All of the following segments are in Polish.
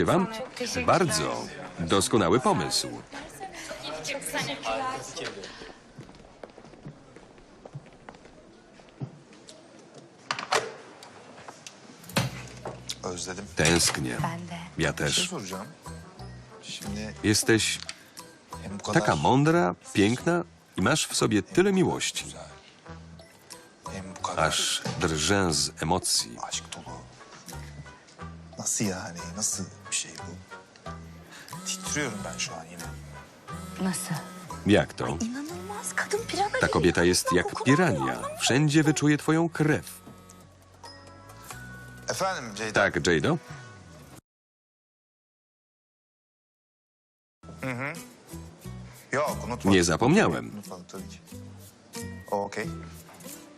się wam? Bardzo. Doskonały pomysł. Tęsknię. Ja też. Jesteś taka mądra, piękna i masz w sobie tyle miłości. Aż drżę z emocji. Nasıl yani? Nasıl bir şey bu? Titriyorum ben şu an yine. Nasıl? Jak to? İnanılmaz. Kadın pirana Ta kobieta jest jak pirania. Wszędzie wyczuje twoją krew. Efendim Ceyda? Tak, Jado? Yok unutmadım. Nie zapomniałem. Unutmadım tabii ki. Okey.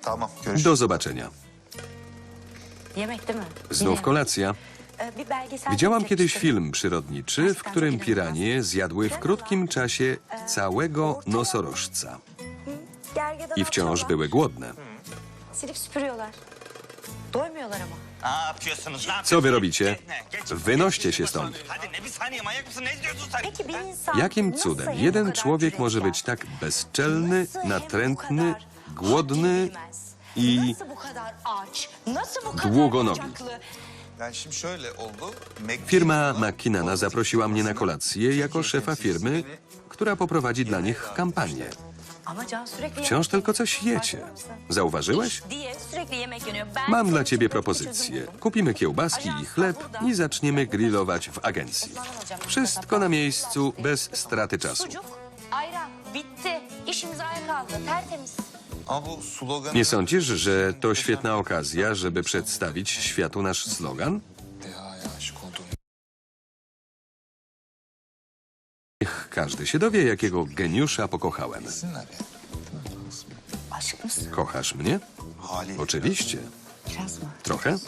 Tamam görüşürüz. Do zobaczenia. Yemek değil mi? Znów kolacja. Widziałam kiedyś film przyrodniczy, w którym piranie zjadły w krótkim czasie całego nosorożca. I wciąż były głodne. Co wy robicie? Wynoście się stąd. Jakim cudem jeden człowiek może być tak bezczelny, natrętny, głodny i długonogi? Firma McKinnona zaprosiła mnie na kolację jako szefa firmy, która poprowadzi dla nich kampanię. Wciąż tylko coś jecie. Zauważyłeś? Mam dla ciebie propozycję. Kupimy kiełbaski i chleb i zaczniemy grillować w agencji. Wszystko na miejscu, bez straty czasu. Ayran, bitti. İş imzaya kaldı. Tertemiz. Nie sądzisz, że to świetna okazja, żeby przedstawić światu nasz slogan? Niech każdy się dowie, jakiego geniusza pokochałem. Kochasz mnie? Oczywiście. Trochę?